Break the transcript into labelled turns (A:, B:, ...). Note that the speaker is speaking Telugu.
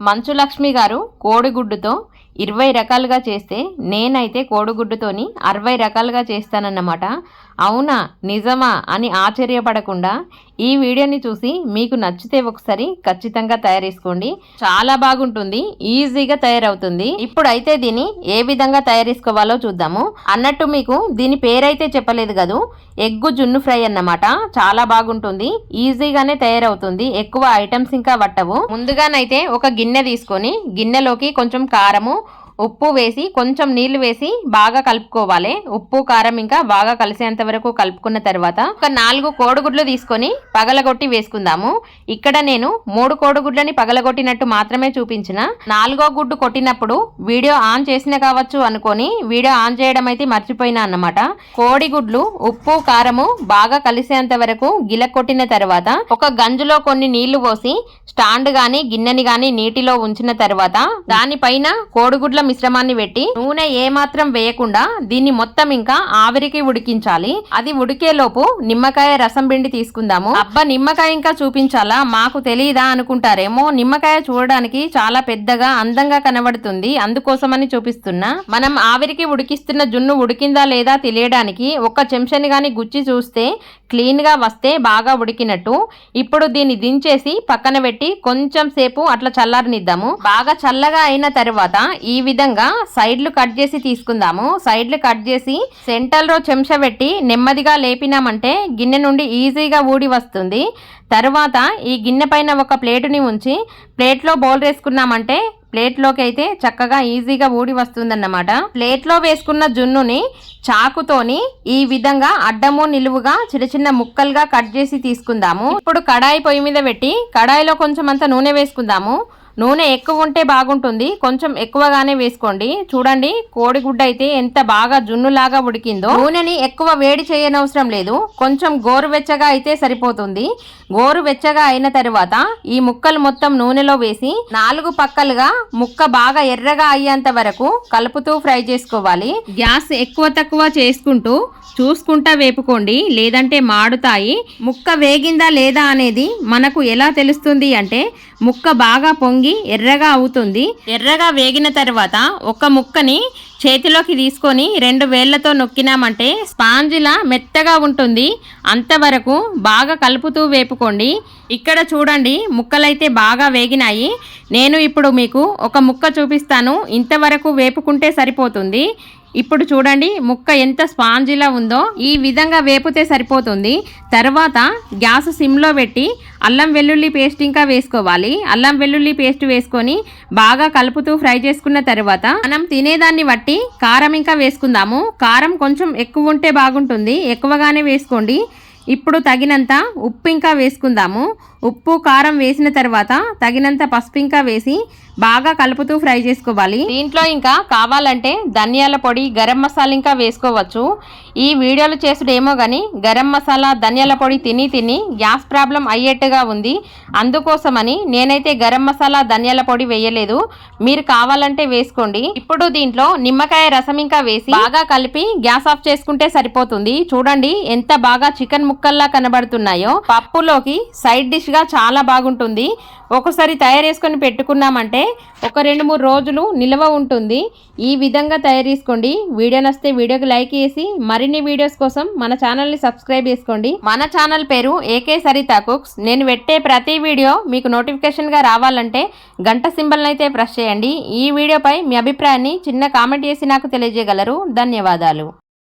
A: మంచు లక్ష్మి గారు కోడిగుడ్డుతో ఇరవై రకాలుగా చేస్తే నేనైతే కోడిగుడ్డుతోని అరవై రకాలుగా చేస్తానన్నమాట. అవునా? నిజమా? అని ఆశ్చర్యపడకుండా ఈ వీడియోని చూసి మీకు నచ్చితే ఒకసారి ఖచ్చితంగా తయారు చేసుకోండి. చాలా బాగుంటుంది ఈజీగా తయారవుతుంది. ఇప్పుడైతే దీన్ని ఏ విధంగా తయారు చేసుకోవాలో చూద్దాము. అన్నట్టు మీకు దీని పేరైతే చెప్పలేదు కదూ ఎగ్గు జున్ను ఫ్రై అన్నమాట. చాలా బాగుంటుంది ఈజీగానే తయారవుతుంది. ఎక్కువ ఐటమ్స్ ఇంకా పట్టవు. ముందుగానైతే ఒక గిన్నె తీసుకొని గిన్నెలోకి కొంచెం కారము ఉప్పు వేసి కొంచెం నీళ్ళు వేసి బాగా కలుపుకోవాలి. ఉప్పు కారం ఇంకా బాగా కలిసేంత వరకు కలుపుకున్న తర్వాత ఒక నాలుగు కోడిగుడ్లు తీసుకొని పగలగొట్టి వేసుకుందాము. ఇక్కడ నేను మూడు కోడిగుడ్లని పగలగొట్టినట్టు మాత్రమే చూపించిన. నాలుగో గుడ్డు కొట్టినప్పుడు వీడియో ఆన్ చేసిన కావచ్చు అనుకొని వీడియో ఆన్ చేయడం అయితే మర్చిపోయినా అన్నమాట. కోడిగుడ్లు ఉప్పు కారము బాగా కలిసేంత వరకు గిల కొట్టిన తర్వాత ఒక గంజులో కొన్ని నీళ్ళు పోసి స్టాండ్ గాని గిన్నెని గాని నీటిలో ఉంచిన తర్వాత దానిపైన కోడిగుడ్ల మిశ్రమాన్ని పెట్టి నూనె ఏమాత్రం వేయకుండా దీన్ని మొత్తం ఇంకా ఆవిరికి ఉడికించాలి. అది ఉడికేలోపు నిమ్మకాయ రసం పిండి తీసుకుందాము. అబ్బా నిమ్మకాయ ఇంకా చూపించాలా? మాకు తెలియదా అనుకుంటారేమో. నిమ్మకాయ చూడడానికి చాలా పెద్దగా అందంగా కనబడుతుంది. అందుకోసమని చూపిస్తున్నా. మనం ఆవిరికి ఉడికిస్తున్న జున్ను ఉడికిందా లేదా తెలియడానికి ఒక్క చెంచని గాని గుచ్చి చూస్తే క్లీన్గా వస్తే బాగా ఉడికినట్టు. ఇప్పుడు దీన్ని దించేసి పక్కన పెట్టి కొంచెం సేపు అట్లా చల్లారనిద్దాము. బాగా చల్లగా అయిన తర్వాత ఈ విధంగా విధంగా సైడ్లు కట్ చేసి తీసుకుందాము. సైడ్లు కట్ చేసి సెంటర్లో చెంచా పెట్టి నెమ్మదిగా లేపినామంటే గిన్నె నుండి ఈజీగా ఊడి వస్తుంది. తర్వాత ఈ గిన్నె పైన ఒక ప్లేటుని ఉంచి ప్లేట్లో బౌల్ వేసుకున్నామంటే ప్లేట్లోకి అయితే చక్కగా ఈజీగా ఊడి వస్తుందన్నమాట. ప్లేట్లో వేసుకున్న జున్నుని చాకుతోని ఈ విధంగా అడ్డము నిలువుగా చిన్న చిన్న ముక్కలుగా కట్ చేసి తీసుకుందాము. ఇప్పుడు కడాయి పొయ్యి మీద పెట్టి కడాయిలో కొంచెం అంత నూనె వేసుకుందాము. నూనె ఎక్కువ ఉంటే బాగుంటుంది. కొంచెం ఎక్కువగానే వేసుకోండి. చూడండి కోడిగుడ్డ అయితే ఎంత బాగా జున్నులాగా ఉడికిందో. నూనెని ఎక్కువ వేడి చేయనవసరం లేదు. కొంచెం గోరువెచ్చగా అయితే సరిపోతుంది. గోరువెచ్చగా అయిన తర్వాత ఈ ముక్కలు మొత్తం నూనెలో వేసి నాలుగు పక్కలుగా ముక్క బాగా ఎర్రగా అయ్యేంత వరకు కలుపుతూ ఫ్రై చేసుకోవాలి. గ్యాస్ ఎక్కువ తక్కువ చేసుకుంటూ చూసుకుంటా వేపుకోండి. లేదంటే మాడుతాయి. ముక్క వేగిందా లేదా అనేది మనకు ఎలా తెలుస్తుంది అంటే ముక్క బాగా పొంగి ఎర్రగా అవుతుంది. ఎర్రగా వేగిన తర్వాత ఒక ముక్కని చేతిలోకి తీసుకొని రెండు వేళ్ళతో నొక్కినామంటే స్పాంజిలా మెత్తగా ఉంటుంది. అంతవరకు బాగా కలుపుతూ వేపుకోండి. ఇక్కడ చూడండి ముక్కలైతే బాగా వేగినాయి. నేను ఇప్పుడు మీకు ఒక ముక్క చూపిస్తాను. ఇంతవరకు వేపుకుంటే సరిపోతుంది. ఇప్పుడు చూడండి ముక్క ఎంత స్పాంజిలా ఉందో. ఈ విధంగా వేపితే సరిపోతుంది. తర్వాత గ్యాస్ సిమ్లో పెట్టి అల్లం వెల్లుల్లి పేస్ట్ ఇంకా వేసుకోవాలి. అల్లం వెల్లుల్లి పేస్ట్ వేసుకొని బాగా కలుపుతూ ఫ్రై చేసుకున్న తర్వాత మనం తినేదాన్ని బట్టి కారం ఇంకా వేసుకుందాము. కారం కొంచెం ఎక్కువ ఉంటే బాగుంటుంది. ఎక్కువగానే వేసుకోండి. ఇప్పుడు తగినంత ఉప్పు ఇంకా వేసుకుందాము. ఉప్పు కారం వేసిన తర్వాత తగినంత పసుపు ఇంకా వేసి బాగా కలుపుతూ ఫ్రై చేసుకోవాలి. దీంట్లో ఇంకా కావాలంటే ధనియాల పొడి గరం మసాలా ఇంకా వేసుకోవచ్చు. ఈ వీడియోలు చేసుడేమో కానీ గరం మసాలా ధనియాల పొడి తిని తిని గ్యాస్ ప్రాబ్లం అయ్యేట్టుగా ఉంది. అందుకోసమని నేనైతే గరం మసాలా ధనియాల పొడి వేయలేదు. మీరు కావాలంటే వేసుకోండి. ఇప్పుడు దీంట్లో నిమ్మకాయ రసం ఇంకా వేసి బాగా కలిపి గ్యాస్ ఆఫ్ చేసుకుంటే సరిపోతుంది. చూడండి ఎంత బాగా చికెన్ ముక్కల్లా కనబడుతున్నాయో పప్పులోకి సైడ్ డిష్గా చాలా బాగుంటుంది. ఒకసారి తయారు చేసుకొని పెట్టుకున్నామంటే ఒక రెండు మూడు రోజులు నిల్వ ఉంటుంది. ఈ విధంగా తయారు చేసుకోండి. వీడియో నస్తే వీడియోకి లైక్ చేసి మరిన్ని వీడియోస్ కోసం మన ఛానల్ని సబ్స్క్రైబ్ చేసుకోండి. మన ఛానల్ పేరు ఏకే సరిత కుక్స్. నేను పెట్టే ప్రతి వీడియో మీకు నోటిఫికేషన్గా రావాలంటే గంట సింబల్ని అయితే ప్రెస్ చేయండి. ఈ వీడియోపై మీ అభిప్రాయాన్ని చిన్న కామెంట్ చేసి నాకు తెలియజేయగలరు. ధన్యవాదాలు.